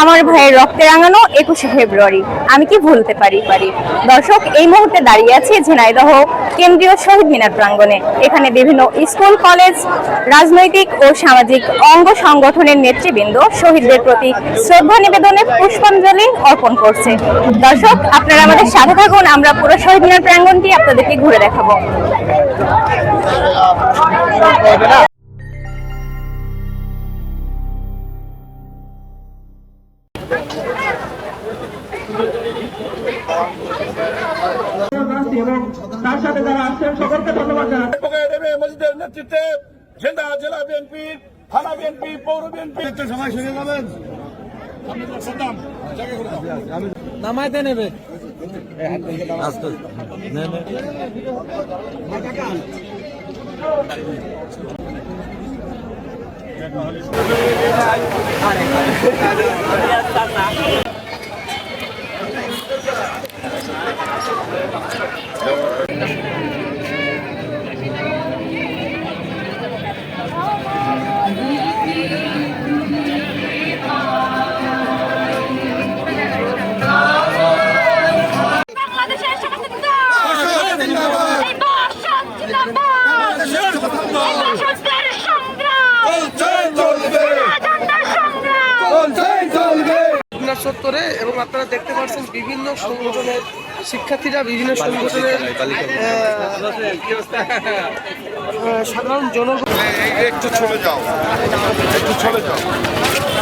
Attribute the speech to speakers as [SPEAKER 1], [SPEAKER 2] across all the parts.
[SPEAKER 1] আমার ভাইয়ের রক্তে রাঙানো একুশে ফেব্রুয়ারি। আমি কি ভুলতে পারি? পারি দর্শক, এই মুহূর্তে দাঁড়িয়ে আছি ঝিনাইদহ কেন্দ্রীয় শহীদ মিনার প্রাঙ্গণে। এখানে বিভিন্ন স্কুল, কলেজ, রাজনৈতিক ও সামাজিক অঙ্গ সংগঠনের নেতৃবৃন্দ শহীদদের প্রতি শ্রদ্ধা নিবেদনে পুষ্পাঞ্জলি অর্পণ করছে। দর্শক, আপনারা আমাদের সাথে থাকুন। আমরা পুরো শহীদ মিনার প্রাঙ্গণটি আপনাদেরকে ঘুরে দেখাবো।
[SPEAKER 2] এবং তার সাথে যারা আসছেন সকলকে ধন্যবাদ জানাচ্ছি
[SPEAKER 3] নেতৃত্বে জেলা জেলা বিএনপি থানা বিএনপি পৌর বিএনপি সবাই যাবেন
[SPEAKER 4] নামাইতে নেবে
[SPEAKER 5] বাংলাদেশের
[SPEAKER 4] চত্বরে এবং আপনারা দেখতে পাচ্ছেন বিভিন্ন সংগঠনের শিক্ষার্থীরা বিভিন্ন সংগঠনের সাধারণ জনগণ
[SPEAKER 3] একটু চলে যাও। একটু চলে যাও।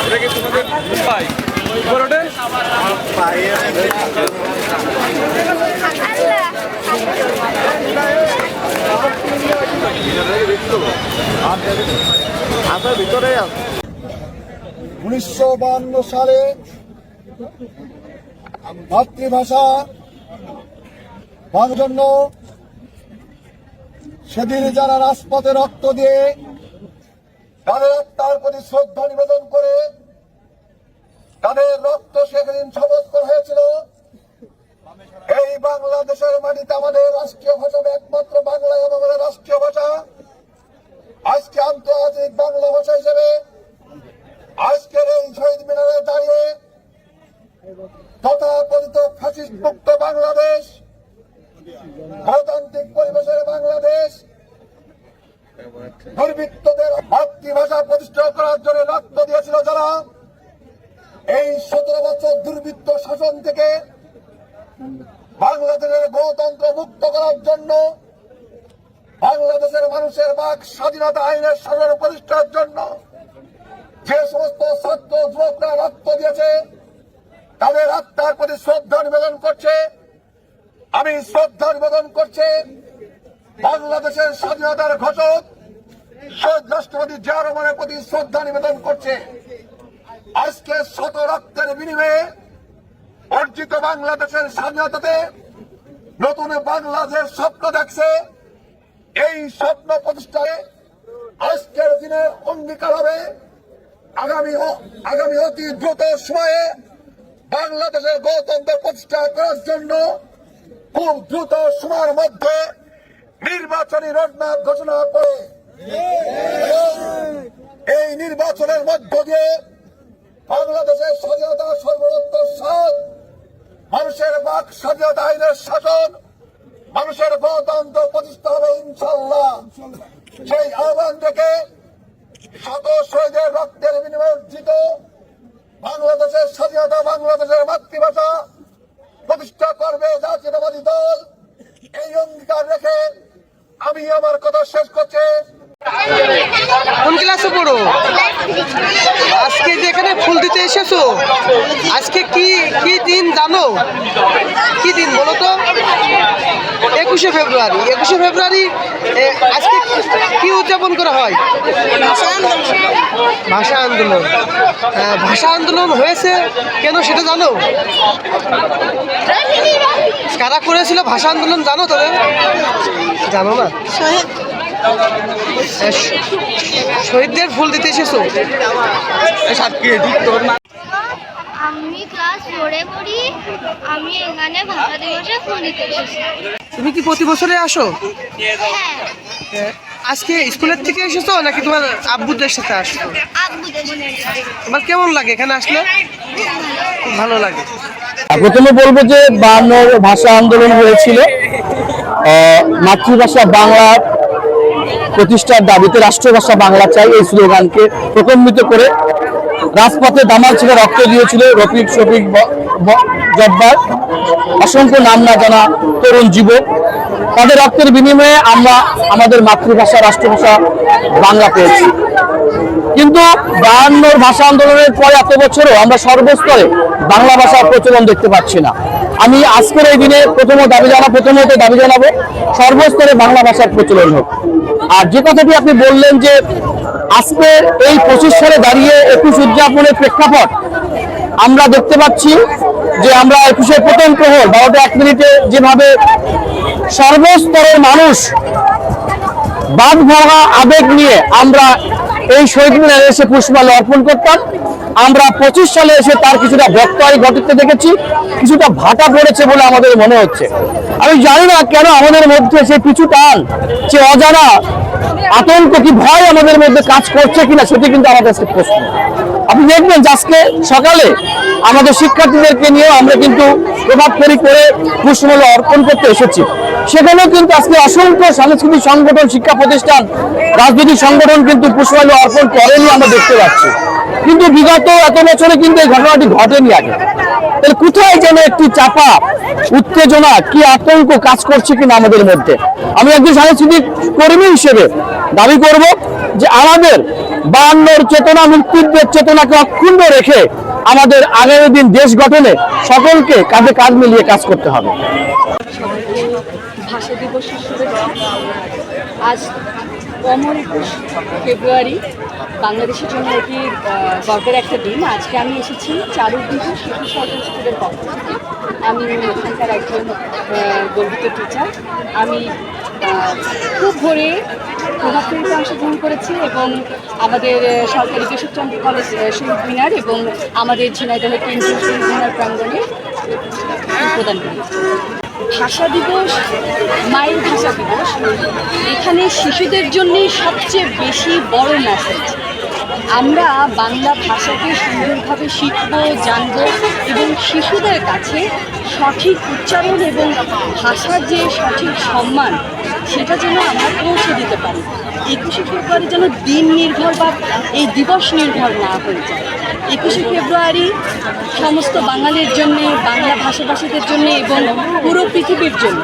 [SPEAKER 3] এটা কি তোমাদের মুম্বাই উনিশশো বান্ন সালে মাতৃভাষা বাংলার জন্য সেদিন যারা রাজপথে রক্ত দিয়ে তাদের আত্মার প্রতি শ্রদ্ধা নিবেদন করে তাদের রক্ত সেদিন সমর্পণ হয়েছিল। এই বাংলাদেশের মাটিতে আমাদের রাষ্ট্রীয় ভাষা একমাত্র বাংলায় আমাদের রাষ্ট্রীয় ভাষা। আজকে আন্তর্জাতিক বাংলা ভাষা হিসেবে আজকের তথাকথিত ফ্যাসিস্ট মুক্ত বাংলাদেশ, গণতান্ত্রিক পরিবেশের বাংলাদেশ, দুর্বৃত্তদের মাতৃভাষা প্রতিষ্ঠা করার জন্য রক্ত দিয়েছিল যারা। এই সতেরো বছর দুর্বৃত্ত শাসন থেকে বাংলাদেশের গণতন্ত্র মুক্ত করার জন্য বাংলাদেশের মানুষের বাক স্বাধীনতা আইনের শাসন প্রতিষ্ঠার জন্য যে সমস্ত ছাত্র যুবকরা রক্ত দিয়েছে তাদের আত্মার প্রতি শ্রদ্ধা নিবেদন করছে। আমি শ্রদ্ধা নিবেদন করছে। বাংলাদেশের স্বাধীনতার ঘোষক শহীদ রাষ্ট্রপতি জিয়া প্রতি শ্রদ্ধা নিবেদন করছে। আজকে শত রক্তের বিনিময়ে অর্জিত বাংলাদেশের স্বাধীনতাতে নতুন বাংলাদেশ স্বপ্ন দেখছে। এই স্বপ্ন প্রতিষ্ঠায় আজকের দিনে অঙ্গীকার হবে। আগামী আগামী অতি দ্রুত সময়ে বাংলাদেশের গণতন্ত্র প্রতিষ্ঠা করার জন্য খুব দ্রুত সময়ের মধ্যে নির্বাচনী রোডম্যাপ ঘোষণা করে। এই নির্বাচনের মধ্য দিয়ে বাংলাদেশের স্বাধীনতা সর্বোচ্চ স্বাদ মানুষের বাক স্বাধীনতা আইনের শাসন, মানুষের গণতন্ত্র প্রতিষ্ঠা হবে ইনশাল্লাহ সেই আহ্বান থেকে শত শহীদের রক্তের বিনিময়ে অর্জিত বাংলাদেশের স্বাধীনতা বাংলাদেশের মাতৃভাষা প্রতিষ্ঠা করবে জাতীয়তাবাদী দল এই অঙ্গীকার রেখে আমি আমার কথা শেষ করছি।
[SPEAKER 4] কোন ক্লাসে পড়ো? আজকে যে এখানে ফুল দিতে এসেছ আজকে কি কি দিন জানো? কি দিন বলো তো? একুশে ফেব্রুয়ারি একুশে ফেব্রুয়ারি আজকে কি উদযাপন করা হয়? ভাষা আন্দোলন। হ্যাঁ, ভাষা আন্দোলন হয়েছে কেন সেটা জানো? কারা করেছিল ভাষা আন্দোলন জানো তবে জানো না? শহীদদের ফুল দিতে এসেছ?
[SPEAKER 5] আমি ক্লাস ফোরে পড়ি আমি এখানে ভাষা দিবসে ফুল দিতে এসেছি।
[SPEAKER 4] তুমি কি প্রতি বছরে আসো?
[SPEAKER 5] হ্যাঁ।
[SPEAKER 4] আজকে স্কুলের থেকে এসেছ নাকি তোমার আব্বুদের সাথে আসছো তোমার কেমন লাগে এখানে আসলে? খুব ভালো লাগে।
[SPEAKER 6] প্রথমে বলব যে বায়ান্নর ভাষা আন্দোলন হয়েছিল। মাতৃভাষা বাংলা প্রতিষ্ঠার দাবিতে রাষ্ট্রভাষা বাংলা চাই এই স্লোগানকে প্রকম্বিত করে রাজপথে দামাল ছিল, রক্ত দিয়েছিল রফিক শফিক জব্বার। অসংখ্য নাম না জানা তরুণ যুবক। তাদের রক্তের বিনিময়ে আমরা আমাদের মাতৃভাষা, রাষ্ট্রভাষা বাংলা পেয়েছি। কিন্তু বায়ান্নর ভাষা আন্দোলনের পরে এত বছরও আমরা সর্বস্তরে বাংলা ভাষার প্রচলন দেখতে পাচ্ছি না। আমি আজকের এই দিনে প্রথম দাবি জানা প্রথমত দাবি জানাব, সর্বস্তরে বাংলা ভাষার প্রচলন হোক। আর যে কথাটি আপনি বললেন যে আজকে এই পঁচিশ সালে দাঁড়িয়ে একুশ উদযাপনের প্রেক্ষাপট, আমরা দেখতে পাচ্ছি যে আমরা একুশের প্রথম প্রহর, বারোটা এক মিনিটে যেভাবে সর্বস্তরের মানুষ বাদ ভাঙা আবেগ নিয়ে আমরা এই শহীদ মিনারে এসে পুষ্পমাল্য অর্পণ করতাম। আমরা পঁচিশ সালে এসে তার কিছুটা ব্যক্তয় ঘটিতে দেখেছি, কিছুটা ভাটা পড়েছে বলে আমাদের মনে হচ্ছে। আমি জানি না কেন আমাদের মধ্যে সে কিছু টান, সে অজানা আতঙ্ক কি ভয় আমাদের মধ্যে কাজ করছে কিনা সেটি কিন্তু আমাদের কাছে প্রশ্ন। আপনি দেখবেন আজকে সকালে আমাদের শিক্ষার্থীদেরকে নিয়ে আমরা কিন্তু প্রভাব ফেরি করে পুষ্পমাল্য অর্পণ করতে এসেছি। সেখানেও কিন্তু আজকে অসংখ্য সাংস্কৃতিক সংগঠন, শিক্ষা প্রতিষ্ঠান, রাজনৈতিক সংগঠন কিন্তু পুষ্পাঞ্জলি অর্পণ করেনি আমরা দেখতে পাচ্ছি। কিন্তু বিগত এত বছরে কিন্তু এই ঘটনাটি ঘটেনি আগে। তাহলে কোথায় যেন একটি চাপা, উত্তেজনা, কি আতঙ্ক কাজ করছে কিনা আমাদের মধ্যে? আমি একজন সাংস্কৃতিক কর্মী হিসেবে দাবি করব যে আমাদের বায়ান্নর চেতনা, মুক্তিযুদ্ধের চেতনাকে অক্ষুণ্ণ রেখে আমাদের আগামী দিন দেশ গঠনে সকলকে কাঁধে কাজ মিলিয়ে কাজ করতে হবে।
[SPEAKER 7] ভাষা দিবসের শুভেচ্ছা আজ পনেরো একুশ ফেব্রুয়ারি বাংলাদেশের জন্য এটি গর্বের একটা দিন। আজকে আমি এসেছি চারুদিঘি শিশু স্কুলের পক্ষ থেকে। আমি এখানকার একজন গর্বিত টিচার আমি খুব ভোরে প্রভাব ফেরিতে অংশগ্রহণ করেছি এবং আমাদের সরকারি কেশবচন্দ্র কলেজ শহীদ মিনার এবং আমাদের ঝিনাইদহ কেন্দ্রীয় শহীদ মিনার প্রাঙ্গণে প্রদান করেছি ভাষা দিবস, মায়ের ভাষা দিবস, এখানে শিশুদের জন্য সবচেয়ে বেশি বড় মেসেজ আমরা বাংলা ভাষাকে সুন্দরভাবে শিখব, জানব এবং শিশুদের কাছে সঠিক উচ্চারণ এবং ভাষার যে সঠিক সম্মান, সেটা যেন আমরা পৌঁছে দিতে পারি। একুশে ফেব্রুয়ারি যেন দিন নির্ভর বা এই দিবস নির্ভর না হয়ে যায়। একুশে ফেব্রুয়ারি সমস্ত বাঙালির জন্য, বাংলা ভাষাভাষীদের জন্য এবং পুরো পৃথিবীর জন্য।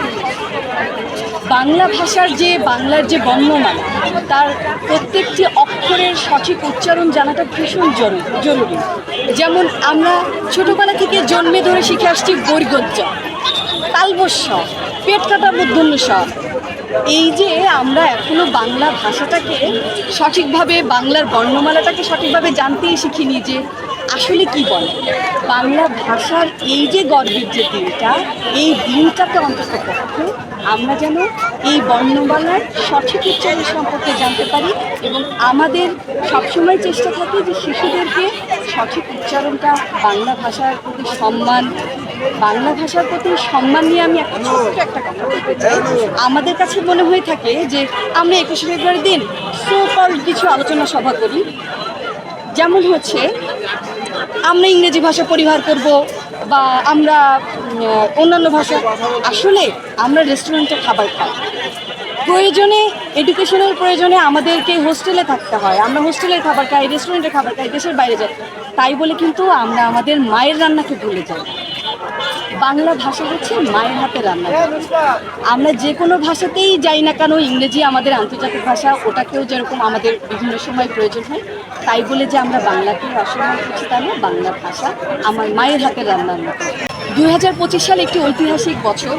[SPEAKER 7] বাংলা ভাষার যে, বাংলার যে বর্ণমালা, তার প্রত্যেকটি অক্ষরের সঠিক উচ্চারণ জানাটা ভীষণ জরুরি যেমন আমরা ছোটোবেলা থেকে জন্মে ধরে শিখে আসছি বৈর্গজ্য তালবস্য পেট কাটা মূর্ধন্য স এই যে আমরা এখনও বাংলা ভাষাটাকে সঠিকভাবে, বাংলার বর্ণমালাটাকে সঠিকভাবে জানতেই শিখিনি যে আসলে কি বলে। বাংলা ভাষার এই যে গর্বের যে দিনটা এই দিনটাতে অন্তত পক্ষে আমরা যেন এই বর্ণমালার সঠিক উচ্চারণ সম্পর্কে জানতে পারি এবং আমাদের সবসময় চেষ্টা থাকে যে শিশুদেরকে সঠিক উচ্চারণটা বাংলা ভাষার প্রতি সম্মান, বাংলা ভাষার প্রতি সম্মান নিয়ে আমি একটা ছোট্ট একটা কথা বলতে চাই। আমাদের কাছে মনে হয়ে থাকে যে আমরা একুশে ফেব্রুয়ারি দিন সুপার কিছু আলোচনা সভা করি। যেমন হচ্ছে, আমরা ইংরেজি ভাষা পরিহার করব বা আমরা অন্যান্য ভাষা। আসলে আমরা রেস্টুরেন্টে খাবার খাই। প্রয়োজনে এডুকেশনের প্রয়োজনে আমাদেরকে হোস্টেলে থাকতে হয়। আমরা হোস্টেলের খাবার খাই রেস্টুরেন্টে খাবার খাই, দেশের বাইরে যাই। তাই বলে কিন্তু আমরা আমাদের মায়ের রান্নাকে ভুলে যাই। বাংলা ভাষা হচ্ছে মায়ের হাতে রান্না। আমরা যে কোনো ভাষাতেই যাই না কেন, ইংরেজি আমাদের আন্তর্জাতিক ভাষা, ওটাকেও যেরকম আমাদের বিভিন্ন সময় প্রয়োজন হয়, তাই বলে যে আমরা বাংলাকে অসম্মান করছি তা না, বাংলা ভাষা আমার মায়ের হাতে রান্নার মতো। দুই হাজার সাল একটি ঐতিহাসিক বছর।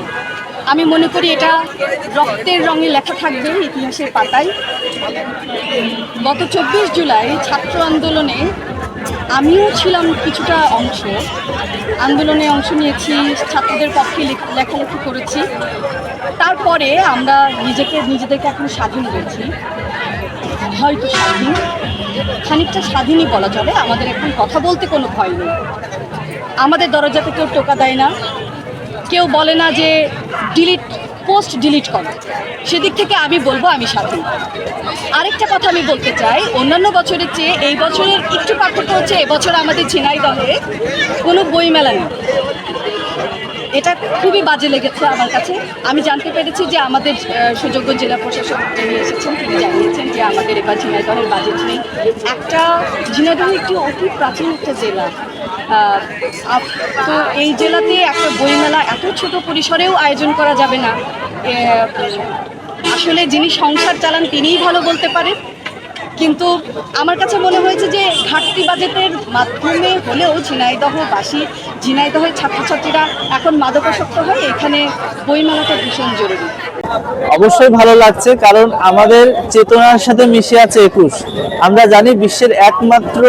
[SPEAKER 7] আমি মনে করি এটা রক্তের রঙে লেখা থাকবে ইতিহাসের পাতায়। গত চব্বিশ জুলাই ছাত্র আন্দোলনে আমিও ছিলাম কিছুটা অংশ। আন্দোলনে অংশ নিয়েছি, ছাত্রদের পক্ষে লেখালেখি করেছি। তারপরে আমরা নিজেকে, নিজেদেরকে এখন স্বাধীন করেছি হয়তো স্বাধীন। খানিকটা স্বাধীনই বলা চলে আমাদের এখন কথা বলতে কোনো ভয় নেই। আমাদের দরজাতে কেউ টোকা দেয় না। কেউ বলে না যে ডিলিট পোস্ট ডিলিট করো। সেদিক থেকে আমি বলব আমি স্বাধীন। আরেকটা কথা আমি বলতে চাই, অন্যান্য বছরের চেয়ে এই বছরের একটু পার্থক্য হচ্ছে এবছর আমাদের ঝিনাইদহে কোনো বইমেলা নেই। এটা খুবই বাজে লেগেছে আমার কাছে। আমি জানতে পেরেছি যে আমাদের সুযোগ্য জেলা প্রশাসক যিনি এসেছেন, তিনি জানিয়েছেন যে আমাদের এবার ঝিনাইদহের বাজেট নেই। একটা, ঝিনাইদহ একটি অতি প্রাচীন একটা জেলা। তো এই জেলাতে একটা বইমেলা, এত ছোট পরিসরেও আয়োজন করা যাবে না। আসলে যিনি সংসার চালান তিনিই ভালো বলতে পারেন। কিন্তু আমার কাছে মনে হয়েছে যে ঘাটতি বাজেটের মাধ্যমে হলেও ঝিনাইদহবাসী, ঝিনাইদহের ছাত্রছাত্রীরা এখন মাদকাসক্ত হয় এখানে বইমেলাটা ভীষণ জরুরি।
[SPEAKER 8] অবশ্যই ভালো লাগছে, কারণ আমাদের চেতনার সাথে মিশে আছে একুশ। আমরা জানি বিশ্বের একমাত্র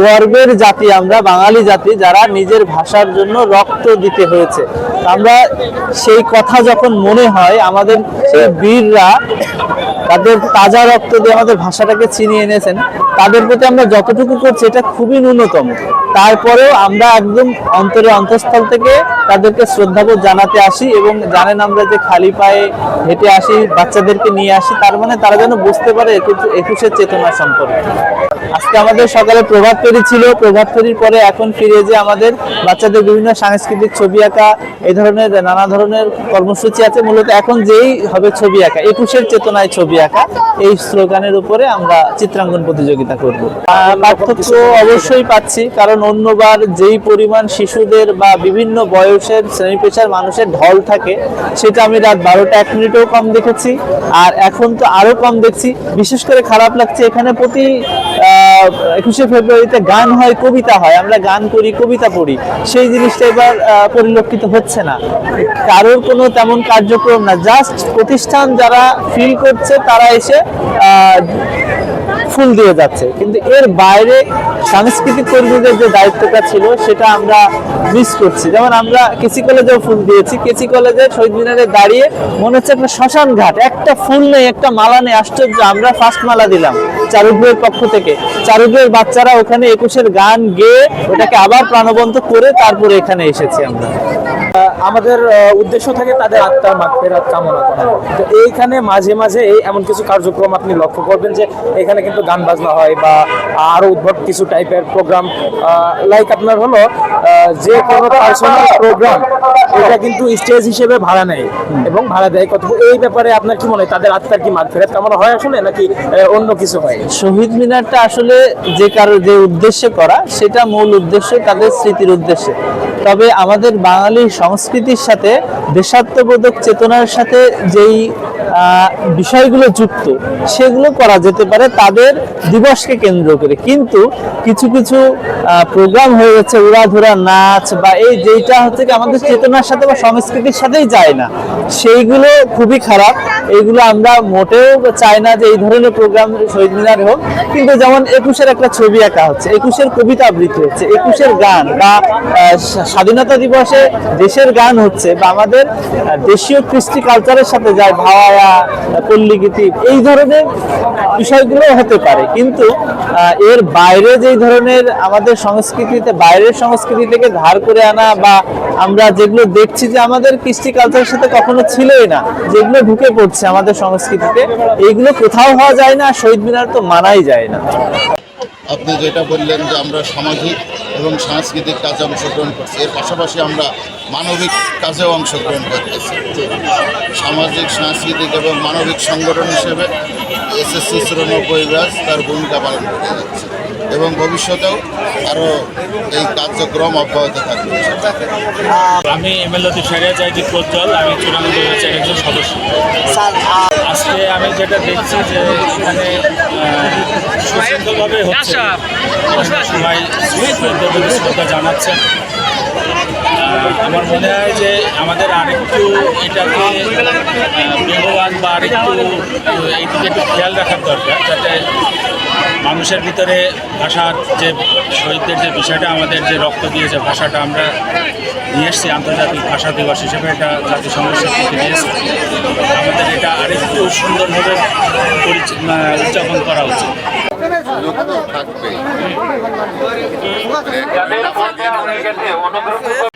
[SPEAKER 8] গর্বের জাতি, আমরা বাঙালি জাতি, যারা নিজের ভাষার জন্য রক্ত দিতে হয়েছে। আমরা সেই কথা যখন মনে হয়, আমাদের বীররা তাদের তাজা রক্ত দিয়ে আমাদের ভাষাটাকে চিনিয়ে এনেছেন। তাদের প্রতি আমরা যতটুকু করছি, এটা খুবই ন্যূনতম। তারপরেও আমরা একদম অন্তরে অন্তঃস্থল থেকে তাদেরকে শ্রদ্ধাবোধ জানাতে আসি এবং জানেন আমরা যে খালি পায়ে হেঁটে আসি, বাচ্চাদেরকে নিয়ে আসি, তার মানে তারা যেন বুঝতে পারে একুশ- একুশের চেতনা সম্পর্কে। আজকে আমাদের সকালে প্রভাত ফেরি ছিল। প্রভাত ফেরির পরে এখন ফিরে যে আমাদের বাচ্চাদের বিভিন্ন সাংস্কৃতিক ছবি আঁকা, এই ধরনের নানা ধরনের কর্মসূচি আছে। মূলত এখন যেই হবে ছবি আঁকা, একুশের চেতনায় ছবি আঁকা, এই স্লোগানের উপরে আমরা চিত্রাঙ্কন প্রতিযোগিতা করব। পার্থক্য অবশ্যই পাচ্ছি, কারণ অন্যবার যেই পরিমাণ শিশুদের বা বিভিন্ন বয়সের শ্রেণি পেশার মানুষের ঢল থাকে, সেটা আমি রাত বারোটা এক মিনিটেও কম দেখেছি। আর এখন তো আরও কম দেখছি। বিশেষ করে খারাপ লাগছে এখানে প্রতি একুশে ফেব্রুয়ারিতে গান হয়, কবিতা হয়। আমরা গান করি, কবিতা পড়ি। সেই জিনিসটা এবার পরিলক্ষিত হচ্ছে না। কারোর কোনো তেমন কার্যক্রম না। জাস্ট প্রতিষ্ঠান যারা ফিল করছে তারা এসে ফুল দিয়ে যাচ্ছে। কিন্তু এর বাইরে সাংস্কৃতিক কর্মীদের যে দায়িত্বটা ছিল, সেটা আমরা মিস করছি। যেমন আমরা কেসি কলেজেও ফুল দিয়েছি। কেসি কলেজে শহীদ মিনারে দাঁড়িয়ে মনে হচ্ছে একটা শ্মশান ঘাট একটা ফুল নেই, একটা মালা নেই। আশ্চর্য, আমরা ফার্স্ট মালা দিলাম চারুগ্রের পক্ষ থেকে। চারুগ্রের বাচ্চারা ওখানে একুশের গান গেয়ে ওটাকে আবার প্রাণবন্ত করে তারপরে এখানে এসেছি আমরা।
[SPEAKER 9] আমাদের উদ্দেশ্য থাকে তাদের আত্মার মাগফিরাত কামনা করা। তো এইখানে মাঝে মাঝে এই এমন কিছু কার্যক্রম আপনি লক্ষ্য করবেন যে এখানে কিন্তু গান বাজনা হয় বা আরও উদ্ভব কিছু টাইপের প্রোগ্রাম লাইক আপনার হলো যে কোনো পার্সোনাল প্রোগ্রাম এটা কিন্তু স্টেজ হিসেবে ভাড়া নেয় এবং ভাড়া দেয়। কত এই ব্যাপারে আপনার কি মনে হয়? তাদের আত্মার কি মাগফিরাত কামনা হয় আসলে নাকি অন্য কিছু হয়?
[SPEAKER 8] শহীদ মিনারটা আসলে যে কারও যে উদ্দেশ্যে করা, সেটা মূল উদ্দেশ্য তাদের স্মৃতির উদ্দেশ্যে। তবে আমাদের বাঙালি সংস্কৃতির সাথে, দেশাত্মবোধক চেতনার সাথে যেই বিষয়গুলো যুক্ত, সেগুলো করা যেতে পারে। তাদের দিবসকে কেন্দ্র করে। কিন্তু কিছু কিছু প্রোগ্রাম হয়ে যাচ্ছে উড়াধুরা নাচ বা এই যেটা হচ্ছে কি আমাদের চেতনার সাথে বা সংস্কৃতির সাথেই যায় না। সেইগুলো খুবই খারাপ। এইগুলো আমরা মোটেও চাই না যে এই ধরনের প্রোগ্রাম শহীদ মিনার হোক। কিন্তু যেমন একুশের একটা ছবি আঁকা হচ্ছে, একুশের কবিতা আবৃত্তি হচ্ছে, একুশের গান বা স্বাধীনতা দিবসে দেশের গান হচ্ছে বা আমাদের দেশীয় কৃষ্টি কালচারের সাথে যায়, ভাওয়ায়া, পল্লীগীতি, এই ধরনের বিষয়গুলো হতে পারে। কিন্তু এর বাইরে যেই ধরনের আমাদের সংস্কৃতিতে, বাইরের সংস্কৃতি থেকে ধার করে আনা বা আমরা যেগুলো দেখছি যে আমাদের কৃষ্টি কালচারের সাথে কখনো ছিলই না, যেগুলো ঢুকে পড়ছে আমাদের সংস্কৃতিতে, এইগুলো কোথাও হওয়া যায় না শহীদ মিনার তো মানাই যায় না।
[SPEAKER 10] আপনি যেটা বললেন যে আমরা সামাজিক এবং সাংস্কৃতিক কাজে অংশগ্রহণ করছি, এর পাশাপাশি আমরা মানবিক কাজেও অংশগ্রহণ করতেছি। সামাজিক, সাংস্কৃতিক এবং মানবিক সংগঠন হিসেবে এসএসসি চুরানব্বই ব্যাস তার ভূমিকা পালন করে যাচ্ছে। এবং ভবিষ্যতেও আরও এই কার্যক্রম অব্যাহত থাকবে।
[SPEAKER 2] আমি এমএলএ সারিয়া যে প্রজ্জ্বল আমি চূড়ান্ত একজন সদস্য। আজকে আমি যেটা দেখছি যে এখানে সুশৃঙ্খলভাবে হচ্ছে। সবাই শহীদদের প্রতি শ্রদ্ধা জানাচ্ছেন। আমার মনে হয় যে আমাদের আরেকটু এটাকে বেগবান বা আরেকটু এইদিকে একটু খেয়াল রাখার দরকার যাতে মানুষের ভিতরে ভাষার যে শহীদদের যে বিষয়টা আমাদের যে রক্ত দিয়ে যে ভাষাটা আমরা নিয়ে এসছি আন্তর্জাতিক ভাষা দিবস হিসেবে এটা জাতিসংঘের স্বীকৃতি দিয়েছে আমাদের এটা আরেকটু সুন্দরভাবে উদযাপন করা উচিত।
[SPEAKER 10] সুযোগ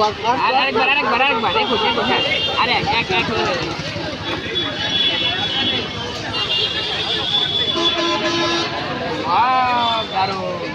[SPEAKER 5] আরেকবার আরেকবার আরেকবার দেখো দেখো হ্যাঁ আরে এক এক এক দারুণ